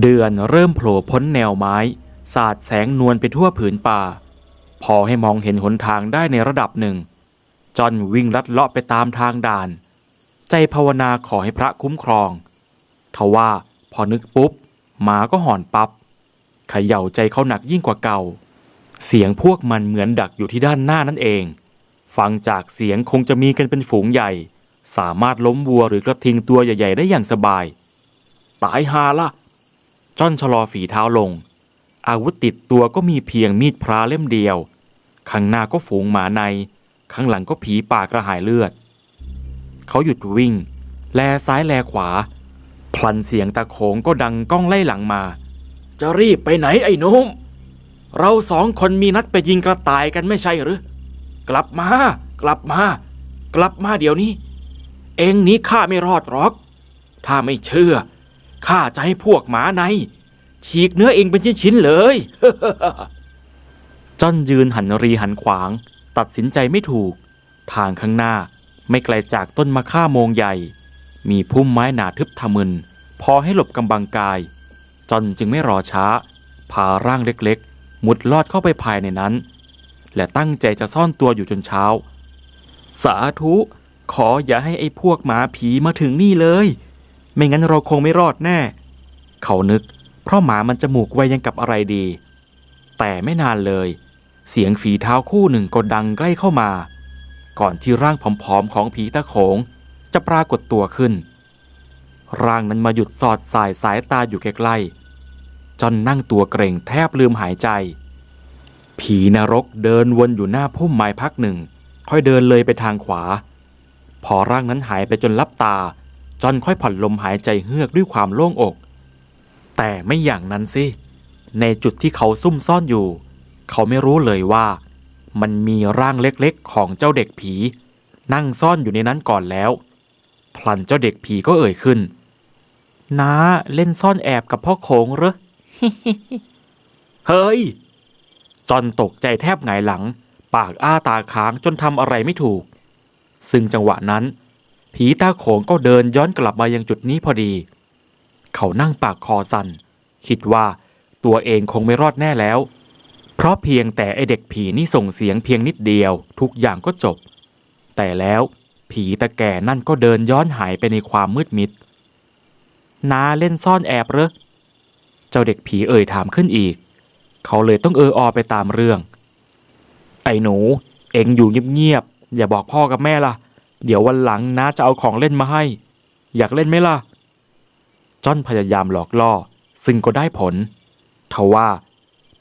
เดือนเริ่มโผล่พ้นแนวไม้ สาดแสงนวลไปทั่วผืนป่า พอให้มองเห็นหนทางได้ในระดับหนึ่ง จอนวิ่งลัดเลาะไปตามทางด่าน ใจภาวนาขอให้พระคุ้มครองทว่าพอนึกปุ๊บหมาก็หอนปับ๊บเขย่าใจเขาหนักยิ่งกว่าเก่า เสียงพวกมันเหมือนดักอยู่ที่ด้านหน้านั่นเอง ฟังจากเสียงคงจะมีกันเป็นฝูงใหญ่ สามารถล้มวัวหรือกระทิงตัวใหญ่ ๆ ได้อย่างสบาย ตายหาละ จ้อนชะลอฝีเท้าลง อาวุธติดตัวก็มีเพียงมีดพระเล่มเดียว ข้างหน้าก็ฝูงหมาใน ข้างหลังก็ผีป่ากระหายเลือด เขาหยุดวิ่ง แลซ้ายแลขวา พลันเสียงตะโขงก็ดังก้องไล่หลังมา จะรีบไปไหนไอ้นุ่มเราสองคนมีนัดไปยิงกระต่ายกันไม่ใช่หรือ กลับมา กลับมา กลับมาเดี๋ยวนี้ เองหนี้ข้าไม่รอดหรอก ถ้าไม่เชื่อ ข้าจะให้พวกหมาใน ฉีกเนื้อเองเป็นชิ้นๆเลย จ้อนยืนหันรีหันขวาง ตัดสินใจไม่ถูก ทางข้างหน้าไม่ไกลจากต้นมะข่าโมงใหญ่ มีพุ่มไม้หนาทึบทะมึน พอให้หลบกำบังกาย จอนจึงไม่รอช้า พาร่างเล็กๆ มุดลอดเข้าไปภายในนั้น และตั้งใจจะซ่อนตัวอยู่จนเช้า สาธุ ขออย่าให้ไอ้พวกหมาผีมาถึงนี่เลย ไม่งั้นเราคงไม่รอดแน่ เขานึก เพราะหมามันจมูกไวยังกับอะไรดี แต่ไม่นานเลย เสียงฝีเท้าคู่หนึ่งก็ดังใกล้เข้ามา ก่อนที่ร่างผอมๆของผีตะโขง จะปรากฏตัวขึ้น ร่างนั้นมาหยุดสอดสายสายตาอยู่ใกล้ๆจนนั่งตัวเกรงแทบลืมหายใจ ผีนรกเดินวนอยู่หน้าพุ่มไม้พักหนึ่ง ค่อยเดินเลยไปทางขวา พอร่างนั้นหายไปจนลับตา จอนค่อยผ่อนลมหายใจเฮือกด้วยความโล่งอก แต่ไม่อย่างนั้นสิ ในจุดที่เขาซุ่มซ่อนอยู่ เขาไม่รู้เลยว่า มันมีร่างเล็กๆ ของเจ้าเด็กผี นั่งซ่อนอยู่ในนั้นก่อนแล้ว พลันเจ้าเด็กผีก็เอ่ยขึ้นน้าเล่นซ่อนแอบกับพ่อโขงเหรอ เฮ้ย จอนตกใจแทบหงายหลัง ปากอ้าตาค้างจนทำอะไรไม่ถูก ซึ่งจังหวะนั้น ผีตาโขงก็เดินย้อนกลับมายังจุดนี้พอดี เขานั่งปากคอสัน่นคิดว่าตัวเองคงไม่รอดแน่แล้ว เพราะเพียงแต่ไอเด็กผีนี่ส่งเสียงเพียงนิดเดียว ทุกอย่างก็จบ แต่แล้วผีตะแก่นั่นก็เดินย้อนหายไปในความมืดมิดนาเล่นซ่อนแอบเหรอ เจ้าเด็กผีเอ่ยถามขึ้นอีก เขาเลยต้องเอออไปตามเรื่อง ไอ้หนู เอ็งอยู่เงียบๆอย่าบอกพ่อกับแม่ล่ะ เดี๋ยววันหลังน้าจะเอาของเล่นมาให้ อยากเล่นไหมล่ะจ้อนพยายามหลอกล่อ ซึ่งก็ได้ผลทว่า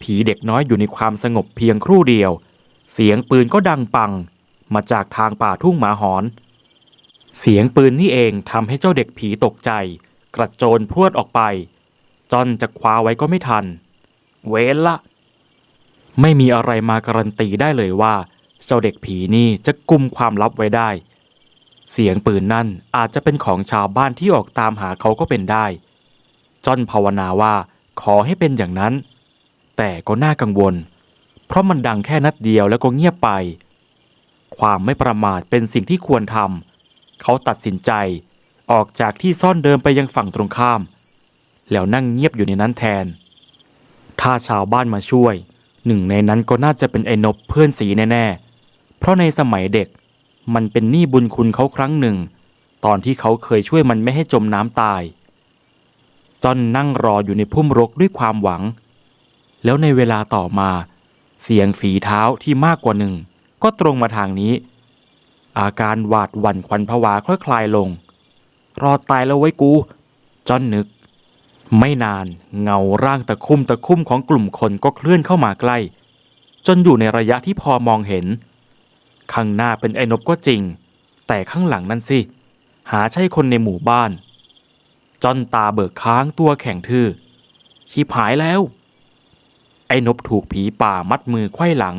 ผีเด็กน้อยอยู่ในความสงบเพียงครู่เดียว เสียงปืนก็ดังปัง มาจากทางป่าทุ่งหมาหอน เสียงปืนนี่เองทำให้เจ้าเด็กผีตกใจ กระโจนพรวดออกไป จอนจะคว้าไว้ก็ไม่ทัน เว้นละไม่มีอะไรมาการันตีได้เลยว่า เจ้าเด็กผีนี่จะกุมความลับไว้ได้ เสียงปืนนั่นอาจจะเป็นของชาวบ้านที่ออกตามหาเขาก็เป็นได้ จอนภาวนาว่าขอให้เป็นอย่างนั้น แต่ก็น่ากังวล เพราะมันดังแค่นัดเดียวแล้วก็เงียบไป ความไม่ประมาทเป็นสิ่งที่ควรทำเขาตัดสินใจออกจากที่ซ่อนเดิมไปยังฝั่งตรงข้าม แล้วนั่งเงียบอยู่ในนั้นแทน ถ้าชาวบ้านมาช่วย หนึ่งในนั้นก็น่าจะเป็นไอ้นบเพื่อนสีแน่ๆ เพราะในสมัยเด็ก มันเป็นหนี้บุญคุณเขาครั้งหนึ่ง ตอนที่เขาเคยช่วยมันไม่ให้จมน้ำตาย จอนนั่งรออยู่ในพุ่มรกด้วยความหวัง แล้วในเวลาต่อมา เสียงฝีเท้าที่มากกว่าหนึ่ง ก็ตรงมาทางนี้ อาการหวาดหวั่นขวัญผวาค่อยคลายลง รอดตายแล้วไว้กู จอนนึก ไม่นานเงาร่างตะคุ่มตะคุ่มของกลุ่มคนก็เคลื่อนเข้ามาใกล้ จนอยู่ในระยะที่พอมองเห็น ข้างหน้าเป็นไอ้นบก็จริง แต่ข้างหลังนั่นสิ หาใช่คนในหมู่บ้าน จอนตาเบิกค้างตัวแข็งทื่อชิบหายแล้ว ไอ้นบถูกผีป่ามัดมือไขว้หลัง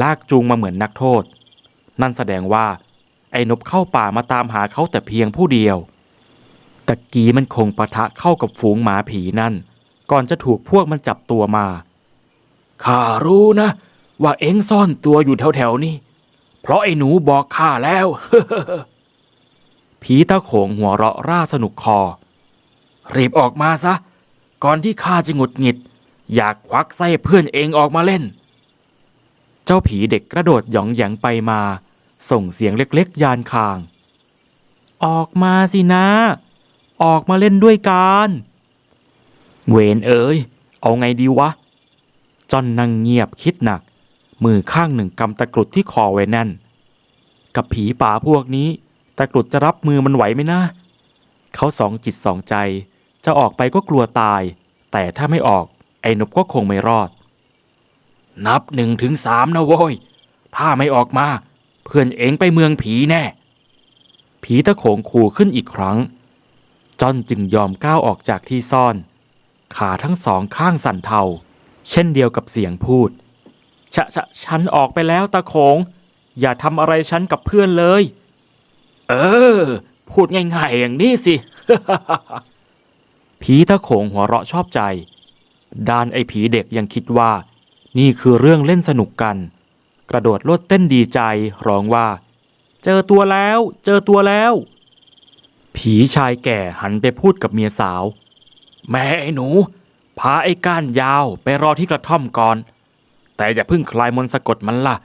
ลากจูงมาเหมือนนักโทษ นั่นแสดงว่า ไอ้นบเข้าป่ามาตามหาเขาแต่เพียงผู้เดียวตะกี้มันคงปะทะเข้ากับฝูงหมาผีนั่น ก่อนจะถูกพวกมันจับตัวมาข้ารู้นะ ว่าเอ็งซ่อนตัวอยู่แถวๆนี้ เพราะไอ้หนูบอกข้าแล้ว ผีตาโขงหัวเราะร่าสนุกคอ รีบออกมาซะ ก่อนที่ข้าจะหงุดหงิด อยากควักไส้เพื่อนเองออกมาเล่น เจ้าผีเด็กกระโดดหยองหยงไปมา ส่งเสียงเล็กๆ ยานคาง ออกมาสินะ ออกมาเล่นด้วยกันเวนเอ๋ยเอาไงดีวะจอนนั่งเงียบคิดหนัก มือข้างหนึ่งกำตะกรุดที่คอไว้แน่น กับผีป่าพวกนี้ ตะกรุดจะรับมือมันไหวไหมนะ เขาสองจิตสองใจ จะออกไปก็กลัวตาย แต่ถ้าไม่ออก ไอ้นบก็คงไม่รอด นับหนึ่งถึงสามนะโว้ย ถ้าไม่ออกมา เพื่อนเองไปเมืองผีแน่ ผีตะโขงขู่ขึ้นอีกครั้งจอนจึงยอมก้าวออกจากที่ซ่อน ขาทั้งสองข้างสั่นเทา เช่นเดียวกับเสียงพูด ชะชะฉันออกไปแล้วตะโขง อย่าทำอะไรฉันกับเพื่อนเลย เออ พูดง่ายๆอย่างนี้สิ ผีตะโขงหัวเราะชอบใจ ด้านไอ้ผีเด็กยังคิดว่า นี่คือเรื่องเล่นสนุกกัน กระโดดโลดเต้นดีใจร้องว่า เจอตัวแล้ว เจอตัวแล้ว ผีชายแก่หันไปพูดกับเมียสาว แม่ไอ้หนู พาไอ้ก้านยาวไปรอที่กระท่อมก่อน แต่อย่าเพิ่งคลายมนต์สะกดมันล่ะ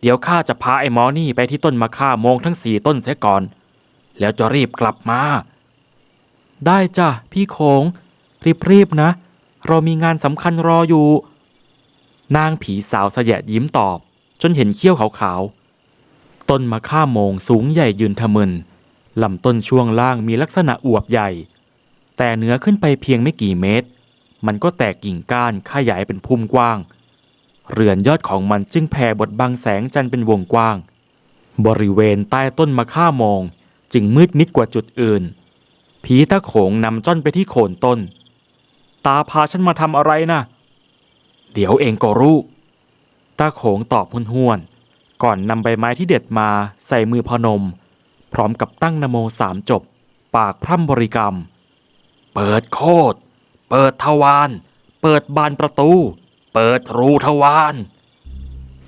เดี๋ยวข้าจะพาไอ้หมอนี่ไปที่ต้นมะข่าโมงทั้งสี่ต้นเสียก่อน แล้วจะรีบกลับมา ได้จ้ะพี่โขงรีบๆนะ เรามีงานสำคัญรออยู่ นางผีสาวเสยะยิ้มตอบ จนเห็นเขี้ยวขาวๆ ต้นมะข่าโมงสูงใหญ่ยืนทะมึนลำต้นช่วงล่างมีลักษณะอวบใหญ่ แต่เนื้อขึ้นไปเพียงไม่กี่เมตร มันก็แตกกิ่งก้านขยายเป็นพุ่มกว้าง เรือนยอดของมันจึงแผ่บดบังแสงจันทร์เป็นวงกว้าง บริเวณใต้ต้นมะข่าโมงจึงมืดมิดกว่าจุดอื่น ผีตะโขงนำจ้อนไปที่โคนต้น ตาพาฉันมาทำอะไรนะ เดี๋ยวเองก็รู้ ตาโขงตอบห้วนๆก่อนนำใบไม้ที่เด็ดมาใส่มือพนม พร้อมกับตั้งนโมสามจบ ปากพร่ำบริกรรม เปิดโคดเปิดทวาร เปิดบานประตู เปิดรูทวาร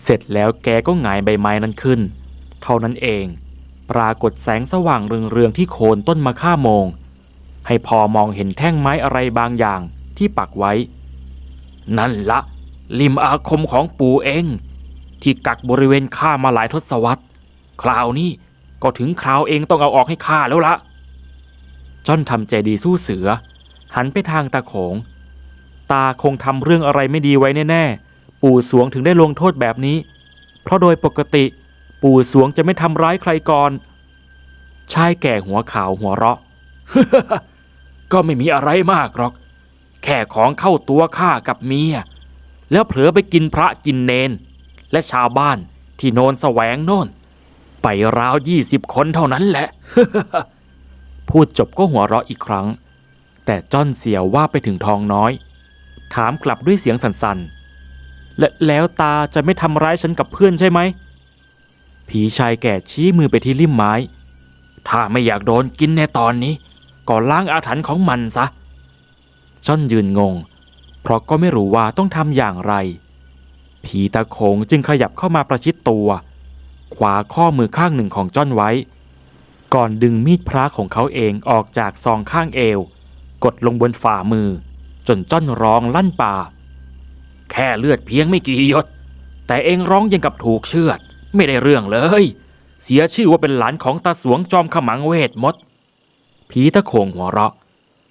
เสร็จแล้วแกก็หงายใบไม้นั้นขึ้น เท่านั้นเอง ปรากฏแสงสว่างเรืองๆที่โคนต้นมะข่าโมง ให้พอมองเห็นแท่งไม้อะไรบางอย่างที่ปักไว้ นั่นละลิมอาคมของปู่เอง ที่กักบริเวณข้ามาหลายทศวรรษ คราวนี้ก็ถึงคราวเองต้องเอาออกให้ข้าแล้วละจ้อนทำใจดีสู้เสือ หันไปทางตาโขง ตาคงทำเรื่องอะไรไม่ดีไว้แน่ๆ ปู่สวงถึงได้ลงโทษแบบนี้ เพราะโดยปกติ ปู่สวงจะไม่ทำร้ายใครก่อน ชายแก่หัวขาวหัวเราะ ก็ไม่มีอะไรมากหรอก แค่ของเข้าตัวข้ากับเมีย แล้วเผลอไปกินพระกินเนน และชาวบ้านที่โนนแสวงโน่น ไปราวยี่สิบคนเท่านั้นแหละ พูดจบก็หัวเราะอีกครั้ง แต่จ้อนเสียวว่าไปถึงทองน้อย ถามกลับด้วยเสียงสั่นๆ และแล้วตาจะไม่ทำร้ายฉันกับเพื่อนใช่ไหม ผีชายแก่ชี้มือไปที่ริมไม้ ถ้าไม่อยากโดนกินในตอนนี้ ก็ล้างอาถรรพ์ของมันซะจ้อนยืนงง เพราะก็ไม่รู้ว่าต้องทำอย่างไร ผีตาโขงจึงขยับเข้ามาประชิดตัว ขวาข้อมือข้างหนึ่งของจ้อนไว้ ก่อนดึงมีดพระของเขาเองออกจากซองข้างเอว กดลงบนฝ่ามือ จนจ้อนร้องลั่นป่า แค่เลือดเพียงไม่กี่หยด แต่เองร้องยังกับถูกเชือด ไม่ได้เรื่องเลย เสียชื่อว่าเป็นหลานของตาสวงจอมขมังเวทมดผีตะโขงหัวเราะ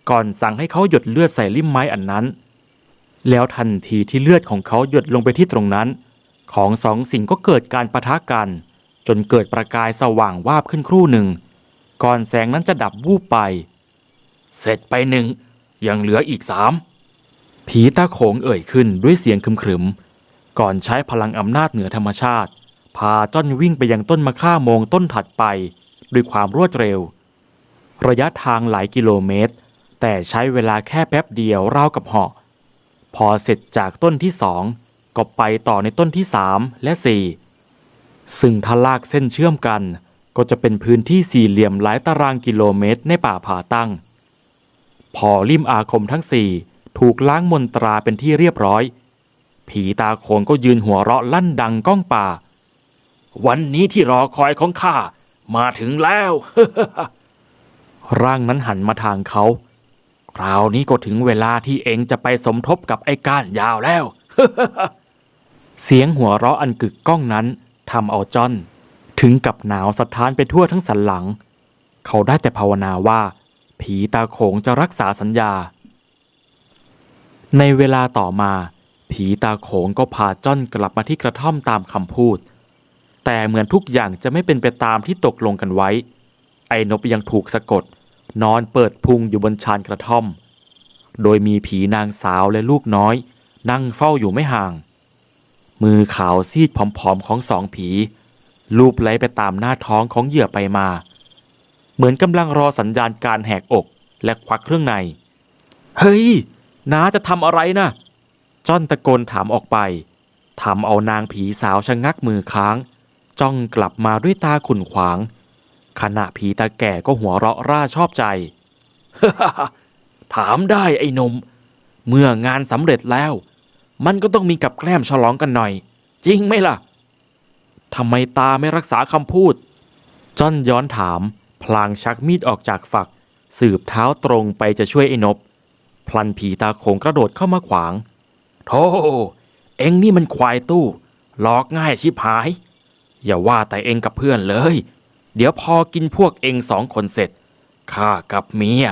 ก่อนสั่งให้เขาหยดเลือดใส่ลิ่มไม้อันนั้น แล้วทันทีที่เลือดของเขาหยดลงไปที่ตรงนั้น ของสองสิ่งก็เกิดการประทะกัน จนเกิดประกายสว่างวาบขึ้นครู่หนึ่ง ก่อนแสงนั้นจะดับวูบไป เสร็จไปหนึ่ง ยังเหลืออีกสามผีตาโขงเอ่ยขึ้นด้วยเสียงครึม ก่อนใช้พลังอำนาจเหนือธรรมชาติ พาจ้อนวิ่งไปยังต้นมะข่าโมงต้นถัดไป ด้วยความรวดเร็ว ระยะทางหลายกิโลเมตร แต่ใช้เวลาแค่แป๊บเดียวราวกับเหาะพอเสร็จจากต้นที่สองก็ไปต่อในต้นที่สามและสี่ซึ่งถ้าลากเส้นเชื่อมกัน ก็จะเป็นพื้นที่สี่เหลี่ยมหลายตารางกิโลเมตรในป่าผาตั้ง พอริมอาคมทั้งสี่ถูกล้างมนตราเป็นที่เรียบร้อย ผีตาโขนก็ยืนหัวเราะลั่นดังก้องป่า วันนี้ที่รอคอยของข้ามาถึงแล้ว ร่างนั้นหันมาทางเขา คราวนี้ก็ถึงเวลาที่เองจะไปสมทบกับไอ้ก้านยาวแล้ว เสียงหัวเราะอันกึกก้องนั้นทำเอาจอน ถึงกับหนาวสะท้านไปทั่วทั้งสันหลัง เขาได้แต่ภาวนาว่า ผีตาโขงจะรักษาสัญญา ในเวลาต่อมา ผีตาโขงก็พาจ้อนกลับมาที่กระท่อมตามคำพูด แต่เหมือนทุกอย่างจะไม่เป็นไปตามที่ตกลงกันไว้ ไอ้นบยังถูกสะกด นอนเปิดพุงอยู่บนชานกระท่อม โดยมีผีนางสาวและลูกน้อย นั่งเฝ้าอยู่ไม่ห่าง มือขาวซีดผอมๆของสองผี ลูบไล้ไปตามหน้าท้องของเหยื่อไปมา เหมือนกำลังรอสัญญาณการแหกอกและควักเครื่องใน เฮ้ยน้าจะทำอะไรนะจ้อนตะโกนถามออกไปทำเอานางผีสาวชะงักมือค้าง จ้องกลับมาด้วยตาขุ่นขวาง ขณะผีตาแก่ก็หัวเราะร่าชอบใจ ถามได้ไอ้นม เมื่องานสำเร็จแล้ว มันก็ต้องมีกับแกล้มฉลองกันหน่อย จริงไหมล่ะทำไมตาไม่รักษาคำพูด จ้อนย้อนถาม พลางชักมีดออกจากฝัก สืบเท้าตรงไปจะช่วยไอ้นบ พลันผีตาโขงกระโดดเข้ามาขวางโธ่เอ็งนี่มันควายตู้หลอกง่ายชิบหาย อย่าว่าแต่เอ็งกับเพื่อนเลย เดี๋ยวพอกินพวกเอ็งสองคนเสร็จข้ากับเมีย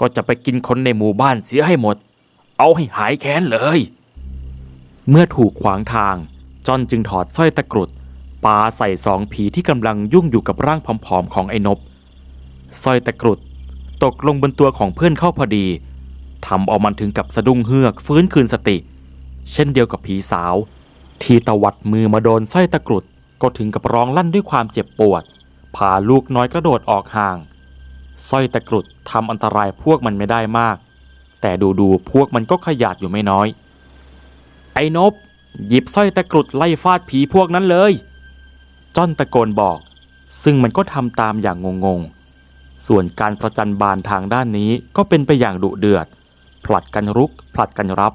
ก็จะไปกินคนในหมู่บ้านเสียให้หมด เอาให้หายแค้นเลย เมื่อถูกขวางทาง จอนจึงถอดสร้อยตะกรุดปาใส่สองผีที่กำลังยุ่งอยู่กับร่างผอมๆของไอ้นบ สร้อยตะกรุด ตกลงบนตัวของเพื่อนเข้าพอดีทำเอามันถึงกับสะดุ้งเฮือกฟื้นคืนสติ เช่นเดียวกับผีสาว ที่ตวัดมือมาโดนสร้อยตะกรุดก็ถึงกับร้องลั่นด้วยความเจ็บปวด พาลูกน้อยกระโดดออกห่างสร้อยตะกรุดทำอันตรายพวกมันไม่ได้มาก แต่ดูๆพวกมันก็ขยาดอยู่ไม่น้อย ไอ้นบ หยิบสร้อยตะกรุดไล่ฟาดผีพวกนั้นเลย จ้อนตะโกนบอก ซึ่งมันก็ทำตามอย่างงงๆ ส่วนการประจันบานทางด้านนี้ก็เป็นไปอย่างดุเดือด ผลัดกันรุก ผลัดกันรับ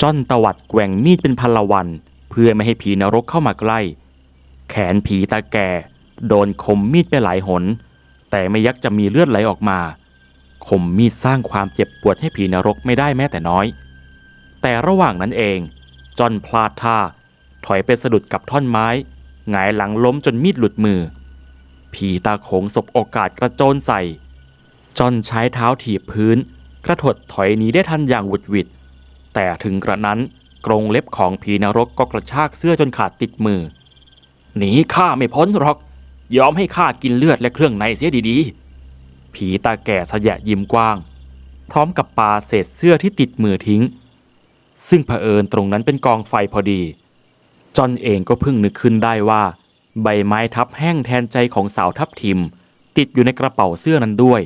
จ้อนตวัดแกว่งมีดเป็นพันละวัน เพื่อไม่ให้ผีนรกเข้ามาใกล้ แขนผีตาแก่ โดนคมมีดไปหลายหน แต่ไม่ยักจะมีเลือดไหลออกมา คมมีดสร้างความเจ็บปวดให้ผีนรกไม่ได้แม้แต่น้อย แต่ระหว่างนั้นเอง จอนพลาดท่า ถอยไปสะดุดกับท่อนไม้ หงายหลังล้มจนมีดหลุดมือ ผีตาโขงสบโอกาสกระโจนใส่ จอนใช้เท้าถีบพื้น กระถดถอยหนีได้ทันอย่างหวุดหวิด แต่ถึงกระนั้นกรงเล็บของผีนรกก็กระชากเสื้อจนขาดติดมือ หนีข้าไม่พ้นหรอก ยอมให้ข้ากินเลือดและเครื่องในเสียดีๆ ผีตาแก่สะยะยิ้มกว้าง พร้อมกับปาเศษเสื้อที่ติดมือทิ้ง ซึ่งเผอิญตรงนั้นเป็นกองไฟพอดี จอนเองก็เพิ่งนึกขึ้นได้ว่า ใบไม้ทับแห้งแทนใจของสาวทับทิม ติดอยู่ในกระเป๋าเสื้อนั้นด้วย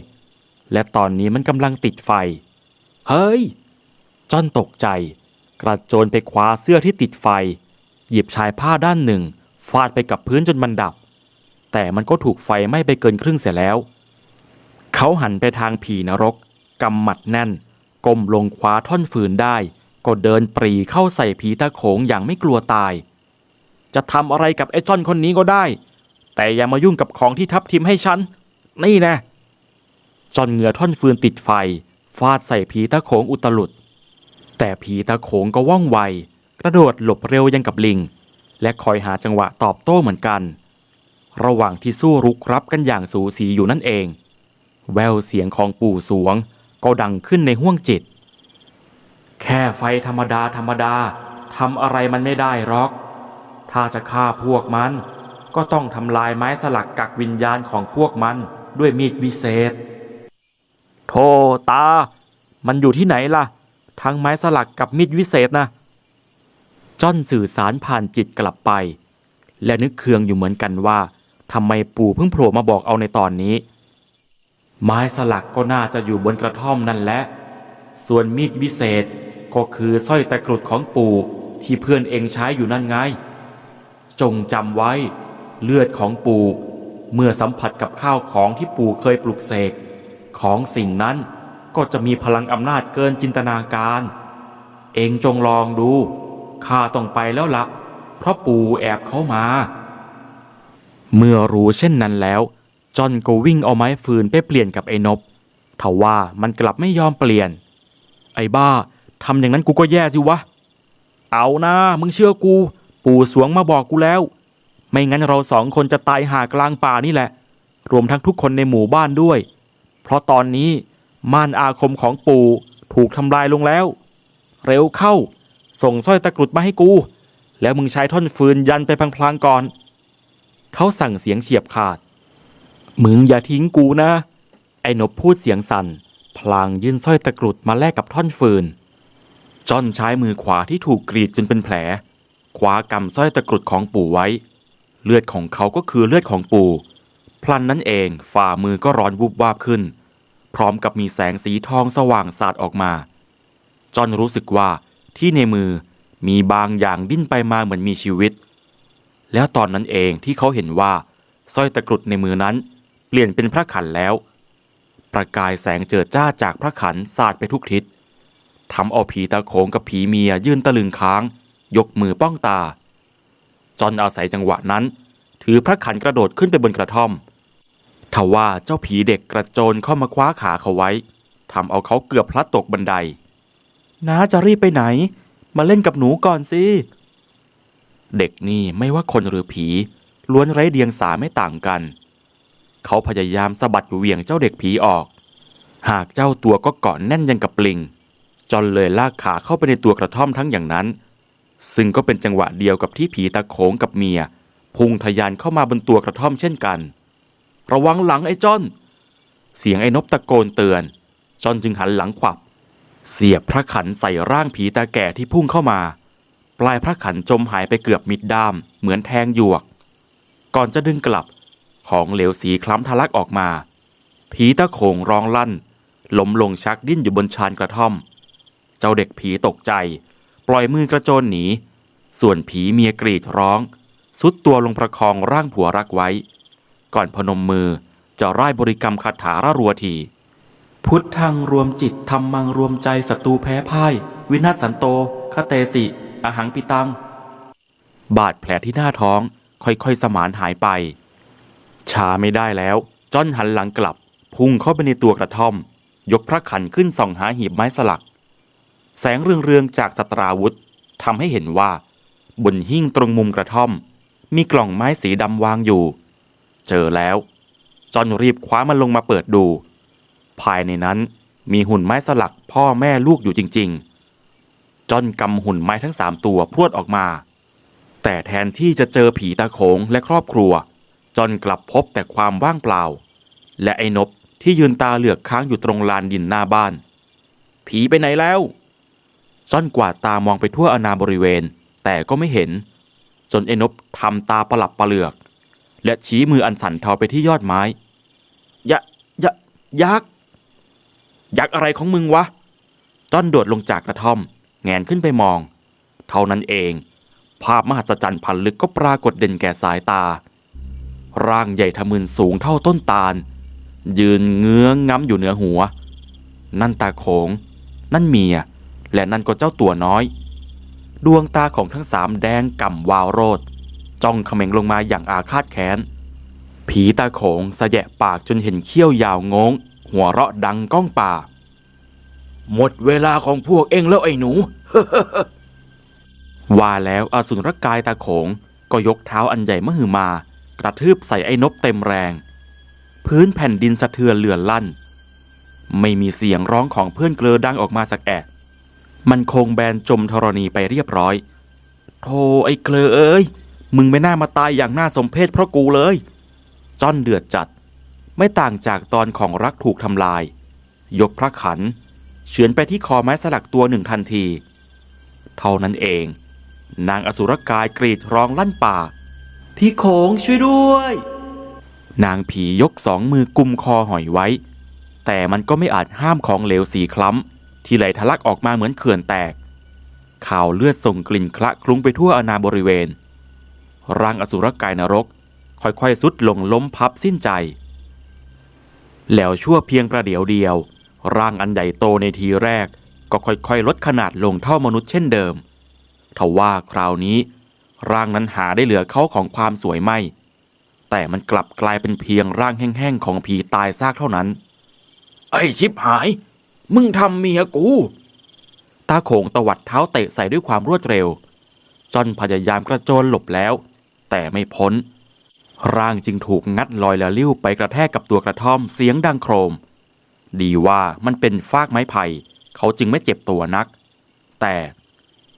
และตอนนี้มันกำลังติดไฟ เฮ้ยจอนตกใจ กระโจนไปคว้าเสื้อที่ติดไฟ หยิบชายผ้าด้านหนึ่ง ฟาดไปกับพื้นจนมันดับ แต่มันก็ถูกไฟไหม้ไปเกินครึ่งเสียแล้ว เขาหันไปทางผีนรกกำหมัดแน่นก้มลงคว้าท่อนฟืนได้ ก็เดินปรีเข้าใส่ผีตาโขงอย่างไม่กลัวตาย จะทำอะไรกับไอ้จอนคนนี้ก็ได้ แต่อย่ามายุ่งกับของที่ทับทิมให้ฉัน นี่นะจอนเหงือท่อนฟืนติดไฟ ฟาดใส่ผีตาโขงอุตลุด แต่ผีตาโขงก็ว่องไว กระโดดหลบเร็วยังกับลิง และคอยหาจังหวะตอบโต้เหมือนกัน ระหว่างที่สู้รุกรับกันอย่างสูสีอยู่นั่นเอง แววเสียงของปู่สวง ก็ดังขึ้นในห้วงจิต แค่ไฟธรรมดาธรรมดาทำอะไรมันไม่ได้หรอก ถ้าจะฆ่าพวกมัน ก็ต้องทำลายไม้สลักกักวิญญาณของพวกมันด้วยมีดวิเศษ โธ่ตา มันอยู่ที่ไหนล่ะ ทั้งไม้สลักกับมีดวิเศษนะจ้อนสื่อสารผ่านจิตกลับไป และนึกเคืองอยู่เหมือนกันว่าทำไมปู่เพิ่งโผล่มาบอกเอาในตอนนี้ ไม้สลักก็น่าจะอยู่บนกระท่อมนั่นแหละ ส่วนมีดวิเศษก็คือสร้อยตะกรุดของปู่ที่เพื่อนเองใช้อยู่นั่นไง จงจำไว้เลือดของปู่เมื่อสัมผัสกับข้าวของที่ปู่เคยปลุกเสก ของสิ่งนั้นก็จะมีพลังอำนาจเกินจินตนาการ เองจงลองดูข้าต้องไปแล้วละ่ะเพราะปู่แอบเข้ามา เมื่อรู้เช่นนั้นแล้ว จอนก็วิ่งเอาไม้ฟืนไปเปลี่ยนกับไอ้นบทว่ามันกลับไม่ยอมเปลี่ยน ไอ้บ้าทำอย่างนั้นกูก็แย่สิวะ เอานะมึงเชื่อกู ปู่สวงมาบอกกูแล้ว ไม่งั้นเราสองคนจะตายหากลางป่านี่แหละ รวมทั้งทุกคนในหมู่บ้านด้วย เพราะตอนนี้ม่านอาคมของปู่ถูกทำลายลงแล้ว เร็วเข้า ส่งสร้อยตะกรุดมาให้กู แล้วมึงใช้ท่อนฟืนยันไปพลางๆก่อน เขาสั่งเสียงเฉียบขาด มึงอย่าทิ้งกูนะ ไอ้นบพูดเสียงสั่น พลางยื่นสร้อยตะกรุดมาแลกกับท่อนฟืน จอนใช้มือขวาที่ถูกกรีดจนเป็นแผล คว้ากำสร้อยตะกรุดของปู่ไว้ เลือดของเขาก็คือเลือดของปู่ พลันนั้นเองฝ่ามือก็ร้อนวุบวาบขึ้น พร้อมกับมีแสงสีทองสว่างสาดออกมา จอนรู้สึกว่าที่ในมือมีบางอย่างดิ้นไปมาเหมือนมีชีวิต แล้วตอนนั้นเองที่เขาเห็นว่าสร้อยตะกรุดในมือนั้น เปลี่ยนเป็นพระขันแล้ว ประกายแสงเจิดจ้าจากพระขันสาดไปทุกทิศทำเอาผีตาโขงกับผีเมียยืนตะลึงค้าง ยกมือป้องตา จอนอาศัยจังหวะนั้น ถือพระขันกระโดดขึ้นไปบนกระท่อมทว่าเจ้าผีเด็กกระโจนเข้ามาคว้าขาเขาไว้ทำเอาเขาเกือบพลัดตกบันไดน้าจะรีบไปไหน มาเล่นกับหนูก่อนสิเด็กนี่ไม่ว่าคนหรือผี ล้วนไร้เดียงสาไม่ต่างกัน เขาพยายามสะบัดเหวี่ยงเจ้าเด็กผีออก หากเจ้าตัวก็เกาะแน่นยังกับปลิง จนเลยลากขาเข้าไปในตัวกระท่อมทั้งอย่างนั้น ซึ่งก็เป็นจังหวะเดียวกับที่ผีตาโขงกับเมีย พุ่งทะยานเข้ามาบนตัวกระท่อมเช่นกัน ระวังหลังไอ้จอน เสียงไอ้นบตะโกนเตือนจอนจึงหันหลังขวับ เสียบพระขันใส่ร่างผีตาแก่ที่พุ่งเข้ามา ปลายพระขันจมหายไปเกือบมิดด้ามเหมือนแทงหยวก ก่อนจะดึงกลับ ของเหลวสีคล้ำทะลักออกมา ผีตะโขงร้องลั่นล้มลงชักดิ้นอยู่บนชานกระท่อม เจ้าเด็กผีตกใจ ปล่อยมือกระโจนหนี ส่วนผีเมียกรีดร้อง สุดตัวลงประคองร่างผัวรักไว้ ก่อนพนมมือจะร่ายบริกรรมคาถาระรัวที พุทธังรวมจิตธรรมังรวมใจศัตรูแพ้พ่าย วินาศสันโตคเตสิอหังปิตัง บาดแผลที่หน้าท้องค่อยๆ สมานหายไป ช้าไม่ได้แล้วจอนหันหลังกลับ พุ่งเข้าไปในตัวกระท่อม ยกพระขันขึ้นส่องหาหีบไม้สลัก แสงเรืองๆจากสตราวุธทำให้เห็นว่า บนหิ้งตรงมุมกระท่อม มีกล่องไม้สีดำวางอยู่ เจอแล้ว จอนรีบคว้ามันลงมาเปิดดู ภายในนั้นมีหุ่นไม้สลักพ่อแม่ลูกอยู่จริง ๆ จอนกำหุ่นไม้ทั้งสามตัวพรวดออกมา แต่แทนที่จะเจอผีตาโขงและครอบครัว จอนกลับพบแต่ความว่างเปล่า และไอ้นบที่ยืนตาเหลือกค้างอยู่ตรงลานดินหน้าบ้าน ผีไปไหนแล้ว จ้อนกวาดตามองไปทั่วอนาบริเวณ แต่ก็ไม่เห็น จนไอ้นบทำตาประหลับประเหลือก และชี้มืออันสั่นเทาไปที่ยอดไม้ยะยะยักษ์ยักษ์อะไรของมึงวะจ้อนโดดลงจากกระท่อม แงนขึ้นไปมอง เท่านั้นเอง ภาพมหัศจรรย์พันลึกก็ปรากฏเด่นแก่สายตา ร่างใหญ่ทะมึนสูงเท่าต้นตาล ยืนเงื้องง้ำอยู่เหนือหัว นั่นตาโขง นั่นเมีย และนั่นก็เจ้าตัวน้อย ดวงตาของทั้งสามแดงก่ำวาวโรดจ้องเขม็งลงมาอย่างอาฆาตแค้น ผีตาโขงสะแยะปากจนเห็นเขี้ยวยาวงง หัวเราะดังก้องป่า หมดเวลาของพวกเองแล้วไอ้หนู ว่าแล้วอสุรกายตาโขงก็ยกเท้าอันใหญ่มหึมากระทืบใส่ไอ้นบเต็มแรง พื้นแผ่นดินสะเทือนเลือนลั่น ไม่มีเสียงร้องของเพื่อนเกลอดังออกมาสักแอะ มันคงแบนจมธรณีไปเรียบร้อยโธ่ไอ้เกลอเอ้ย มึงไม่น่ามาตายอย่างน่าสมเพชเพราะกูเลย จ้อนเดือดจัด ไม่ต่างจากตอนของรักถูกทำลาย ยกพระขัน เฉือนไปที่คอไม้สลักตัวหนึ่งทันที เท่านั้นเอง นางอสุรกายกรีดร้องลั่นป่า พี่โขงช่วยด้วย นางผียกสองมือกุมคอหอยไว้ แต่มันก็ไม่อาจห้ามของเหลวสีคล้ำ ที่ไหลทะลักออกมาเหมือนเขื่อนแตกข่าวเลือดส่งกลิ่นคละคลุ้งไปทั่วอาณาบริเวณ ร่างอสุรกายนรก ค่อยๆสุดลงล้มพับสิ้นใจ แล้วชั่วเพียงประเดี๋ยวเดียว ร่างอันใหญ่โตในทีแรก ก็ค่อยๆ ลดขนาดลงเท่ามนุษย์เช่นเดิมทว่าคราวนี้ ร่างนั้นหาได้เหลือเขาของความสวยไม่ แต่มันกลับกลายเป็นเพียงร่างแห้งๆของผีตายซากเท่านั้น ไอ้ชิบหาย มึงทำเมียกู ตาโขงตวัดเท้าเตะใส่ด้วยความรวดเร็ว จอนพยายามกระโจนหลบแล้ว แต่ไม่พ้น ร่างจึงถูกงัดลอยละลิ้วไปกระแทกกับตัวกระท่อมเสียงดังโครม ดีว่ามันเป็นฟากไม้ไผ่ เขาจึงไม่เจ็บตัวนัก แต่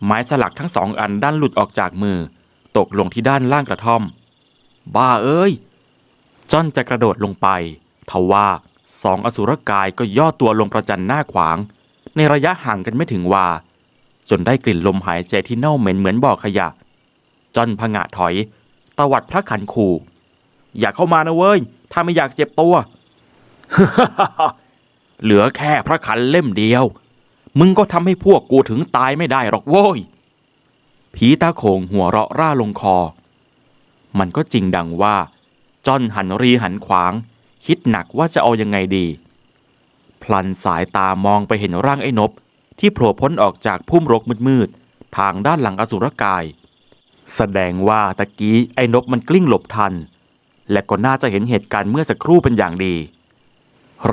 ไม้สลักทั้งสองอันด้านหลุดออกจากมือ ตกลงที่ด้านล่างกระท่อม บ้าเอ้ยจ้อนจะกระโดดลงไปทว่า สองอสุรกายก็ย่อตัวลงประจันหน้าขวาง ในระยะห่างกันไม่ถึงวา จนได้กลิ่นลมหายใจที่เน่าเหม็นเหมือนบ่อขยะจอนผงะถอย ตวัดพระขันขู่ อย่าเข้ามานะเว้ย ถ้าไม่อยากเจ็บตัว เหลือแค่พระขันเล่มเดียว มึงก็ทำให้พวกกูถึงตายไม่ได้หรอกโว้ย ผีตาโขงหัวเราะร่าลงคอ มันก็จริงดังว่าจอนหันรีหันขวาง คิดหนักว่าจะเอายังไงดี พลันสายตามองไปเห็นร่างไอ้นบ ที่โผล่พ้นออกจากพุ่มรกมืดๆ ทางด้านหลังอสุรกาย แสดงว่าตะกี้ไอ้นบมันกลิ้งหลบทัน และก็น่าจะเห็นเหตุการณ์เมื่อสักครู่เป็นอย่างดี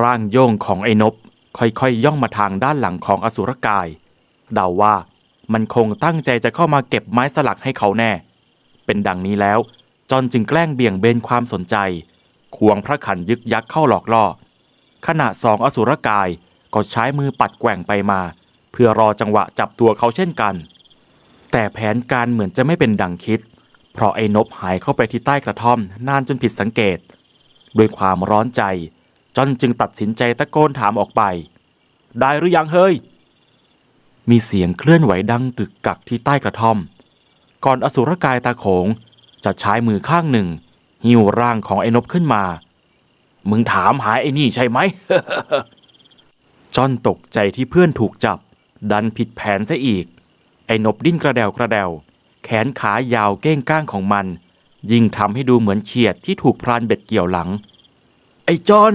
ร่างโย่งของไอ้นบค่อยๆย่องมาทางด้านหลังของอสุรกาย เดาว่ามันคงตั้งใจจะเข้ามาเก็บไม้สลักให้เขาแน่ เป็นดังนี้แล้ว จอนจึงแกล้งเบี่ยงเบนความสนใจ ควงพระขันยึกยักเข้าหลอกล่อ ขณะสองอสุรกายก็ใช้มือปัดแกว่งไปมา เพื่อรอจังหวะจับตัวเขาเช่นกัน แต่แผนการเหมือนจะไม่เป็นดังคิด เพราะไอ้นบหายเข้าไปที่ใต้กระท่อมนานจนผิดสังเกต ด้วยความร้อนใจจอนจึงตัดสินใจตะโกนถามออกไป ได้หรือยังเฮ้ย มีเสียงเคลื่อนไหวดังกึกกักที่ใต้กระท่อม ก่อนอสุรกายตาโขงจะใช้มือข้างหนึ่ง หิ้วร่างของไอ้นบขึ้นมา มึงถามหาไอ้นี่ใช่ไหม จอนตกใจที่เพื่อนถูกจับ ดันผิดแผนซะอีก ไอ้นบดิ้นกระเดวกระเดวแขนขายาวเก้งก้างของมัน ยิ่งทำให้ดูเหมือนเขียดที่ถูกพรานเบ็ดเกี่ยวหลัง ไอ้จอน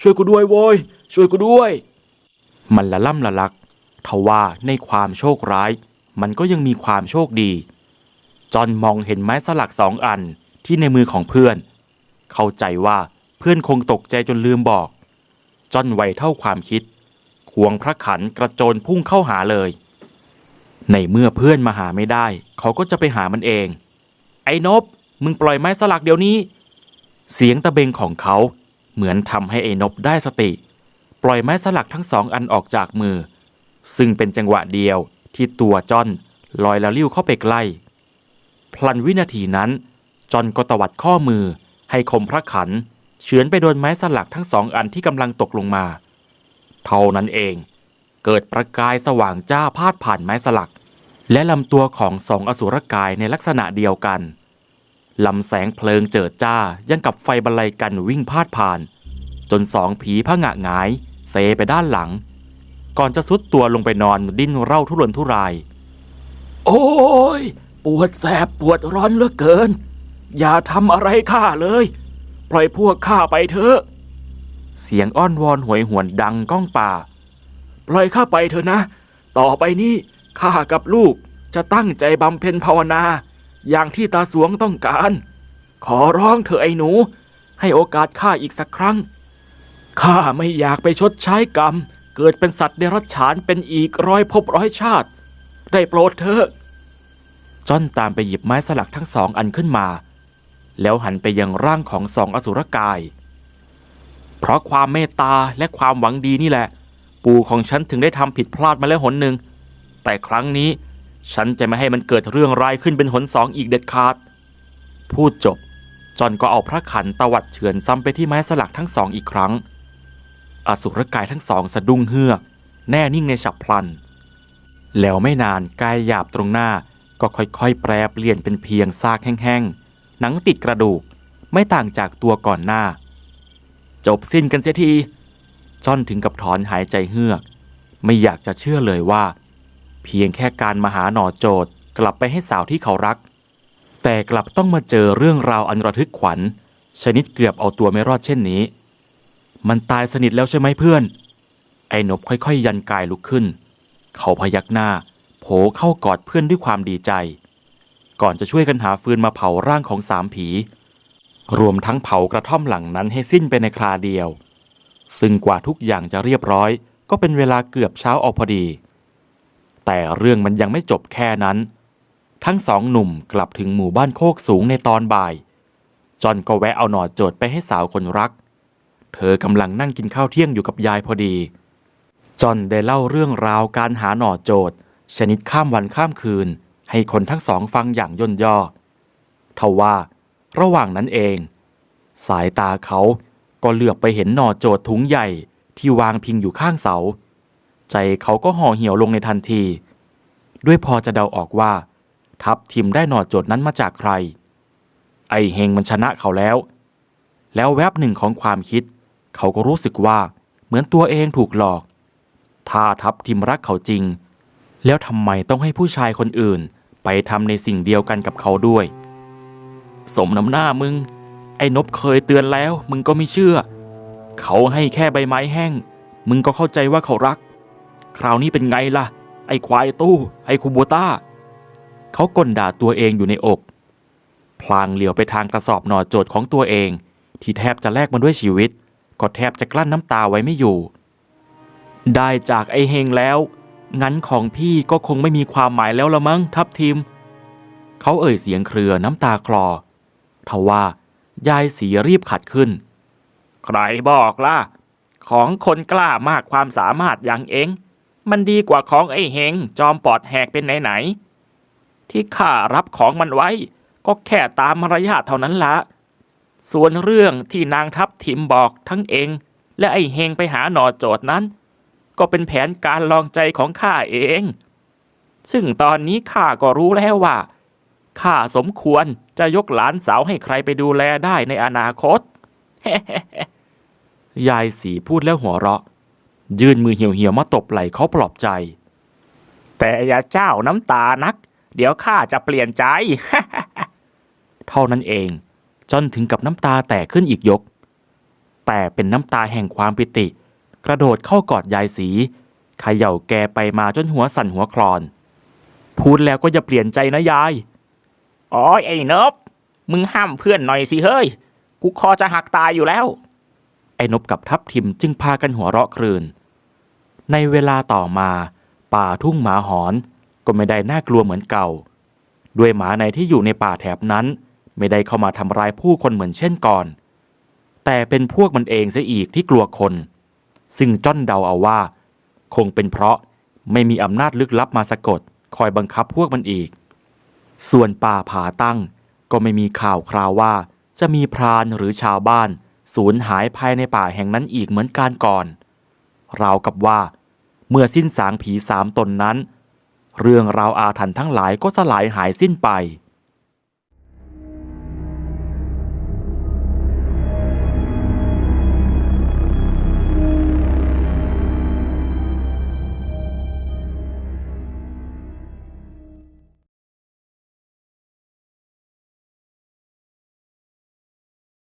ช่วยกูด้วยโว้ยช่วยกูด้วย มันละล่ำละลักทว่าในความโชคร้าย มันก็ยังมีความโชคดี จอนมองเห็นไม้สลักสองอัน ที่ในมือของเพื่อน เข้าใจว่าเพื่อนคงตกใจจนลืมบอก จอนไวเท่าความคิดควงพระขันกระโจนพุ่งเข้าหาเลย ในเมื่อเพื่อนมาหาไม่ได้ เขาก็จะไปหามันเอง ไอ้นบ มึงปล่อยไม้สลักเดี๋ยวนี้ เสียงตะเบงของเขาเหมือนทำให้ไอ้นบได้สติ ปล่อยไม้สลักทั้งสองอันออกจากมือ ซึ่งเป็นจังหวะเดียวที่ตัวจอนลอยละลิ้วเข้าไปใกล้พลันวินาทีนั้น จอนก็ตวัดข้อมือ ให้คมพระขันเฉือนไปโดนไม้สลักทั้งสองอันที่กำลังตกลงมา เท่านั้นเอง เกิดประกายสว่างจ้าพาดผ่านไม้สลัก และลำตัวของสองอสุรกายในลักษณะเดียวกันลำแสงเพลิงเจิดจ้ายังกับไฟบรรลัยกันวิ่งพาดผ่าน จนสองผีผงะหงาย เซไปด้านหลัง ก่อนจะซุดตัวลงไปนอนดิ้นเร่าทุรนทุราย โอ้ย ปวดแสบปวดร้อนเหลือเกิน อย่าทำอะไรข้าเลย ปล่อยพวกข้าไปเถอะ เสียงอ้อนวอนหวยหวนดังก้องป่า ปล่อยข้าไปเถอะนะ ต่อไปนี้ข้ากับลูกจะตั้งใจบำเพ็ญภาวนา อย่างที่ตาสวงต้องการ ขอร้องเถอไอ้หนู ให้โอกาสข้าอีกสักครั้งข้าไม่อยากไปชดใช้กรรม เกิดเป็นสัตว์เดรัจฉานเป็นอีกร้อยภพร้อยชาติ ได้โปรดเถอะจ้อนตามไปหยิบไม้สลักทั้งสองอันขึ้นมา แล้วหันไปยังร่างของสองอสุรกาย เพราะความเมตตาและความหวังดีนี่แหละ ปู่ของฉันถึงได้ทำผิดพลาดมาแล้วหนหนึ่ง แต่ครั้งนี้ฉันจะไม่ให้มันเกิดเรื่องร้ายขึ้นเป็นหนสองอีกเด็ดขาด พูดจบ จอนก็เอาพระขันตวัดเฉือนซ้ำไปที่ไม้สลักทั้งสองอีกครั้ง อสุรกายทั้งสองสะดุ้งเฮือกแน่นิ่งในฉับพลัน แล้วไม่นานกายหยาบตรงหน้าก็ค่อยๆ แปรเปลี่ยนเป็นเพียงซากแห้งๆ หนังติดกระดูกไม่ต่างจากตัวก่อนหน้า จบสิ้นกันเสียทีจอนถึงกับถอนหายใจเฮือก ไม่อยากจะเชื่อเลยว่า เพียงแค่การมาหาหนอโจทย์กลับไปให้สาวที่เขารัก แต่กลับต้องมาเจอเรื่องราวอันระทึกขวัญ ชนิดเกือบเอาตัวไม่รอดเช่นนี้ มันตายสนิทแล้วใช่ไหมเพื่อน ไอ้นบค่อยๆยันกายลุกขึ้น เขาพยักหน้า โผเข้ากอดเพื่อนด้วยความดีใจ ก่อนจะช่วยกันหาฟืนมาเผาร่างของสามผี รวมทั้งเผากระท่อมหลังนั้นให้สิ้นไปในคราเดียว ซึ่งกว่าทุกอย่างจะเรียบร้อย ก็เป็นเวลาเกือบเช้าออกพอดี แต่เรื่องมันยังไม่จบแค่นั้น ทั้งสองหนุ่มกลับถึงหมู่บ้านโคกสูงในตอนบ่าย จอนก็แวะเอาหน่อโจทย์ไปให้สาวคนรัก เธอกำลังนั่งกินข้าวเที่ยงอยู่กับยายพอดี จอนได้เล่าเรื่องราวการหาหน่อโจทย์ชนิดข้ามวันข้ามคืน ให้คนทั้งสองฟังอย่างย่นย่อทว่า ระหว่างนั้นเอง สายตาเขาก็เหลือบไปเห็นหน่อโจทย์ถุงใหญ่ที่วางพิงอยู่ข้างเสา ใจเขาก็ห่อเหี่ยวลงในทันที ด้วยพอจะเดาออกว่า ทัพทิมได้หน่อโจทย์นั้นมาจากใคร ไอเฮงมันชนะเขาแล้ว แล้วแวบหนึ่งของความคิด เขาก็รู้สึกว่าเหมือนตัวเองถูกหลอก ถ้าทัพทิมรักเขาจริง แล้วทำไมต้องให้ผู้ชายคนอื่น ไปทำในสิ่งเดียวกันกับเขาด้วย สมน้ำหน้ามึง ไอ้นบเคยเตือนแล้วมึงก็ไม่เชื่อ เขาให้แค่ใบไม้แห้ง มึงก็เข้าใจว่าเขารัก คราวนี้เป็นไงล่ะ ไอ้ควายตู้ ไอ้คูโบต้า เขากลด่าตัวเองอยู่ในอก พลางเหลียวไปทางกระสอบหน่อโจทย์ของตัวเอง ที่แทบจะแลกมาด้วยชีวิต ก็แทบจะกลั้นน้ำตาไว้ไม่อยู่ ได้จากไอ้เฮงแล้ว งั้นของพี่ก็คงไม่มีความหมายแล้วละมั้งทับทิม เขาเอ่ยเสียงเครือน้ำตาคลอทว่ายายสีรีบขัดขึ้น ใครบอกล่ะ ของคนกล้ามากความสามารถอย่างเอง มันดีกว่าของไอ้เฮงจอมปอดแหกเป็นไหนๆที่ข้ารับของมันไว้ ก็แค่ตามมารยาทเท่านั้นละส่วนเรื่องที่นางทัพทิมบอกทั้งเอง และไอ้เฮงไปหาหนอโจทย์นั้น ก็เป็นแผนการลองใจของข้าเอง ซึ่งตอนนี้ข้าก็รู้แล้วว่าข้าสมควรจะยกหลานสาวให้ใครไปดูแลได้ในอนาคต ยายสีพูดแล้วหัวเราะ ยื่นมือเหี่ยวๆมาตบไหล่เขาปลอบใจ แต่อย่าเจ้าน้ำตานัก เดี๋ยวข้าจะเปลี่ยนใจ เท่านั้นเอง จนถึงกับน้ำตาแตกขึ้นอีกยก แต่เป็นน้ำตาแห่งความปิติ กระโดดเข้ากอดยายสีเขย่าแกไปมาจนหัวสั่นหัวคลอน พูดแล้วก็อย่าเปลี่ยนใจนะยายโอ้ยไอ้เนบมึงห้ามเพื่อนหน่อยสิเฮ้ย กูคอจะหักตายอยู่แล้ว ไอ้นบกับทับทิมจึงพากันหัวเราะครืน ในเวลาต่อมา ป่าทุ่งหมาหอนก็ไม่ได้น่ากลัวเหมือนเก่า ด้วยหมาในที่อยู่ในป่าแถบนั้น ไม่ได้เข้ามาทำร้ายผู้คนเหมือนเช่นก่อน แต่เป็นพวกมันเองเสียอีกที่กลัวคน ซึ่งจ้อนเดาเอาว่า คงเป็นเพราะไม่มีอำนาจลึกลับมาสะกด คอยบังคับพวกมันอีก ส่วนป่าผาตั้งก็ไม่มีข่าวคราวว่า จะมีพรานหรือชาวบ้าน สูญหายภายในป่าแห่งนั้นอีกเหมือนการก่อน ราวกับว่า เมื่อสิ้นสางผีสามตนนั้น เรื่องราวอาถรรพ์ทั้งหลายก็สลายหายสิ้นไป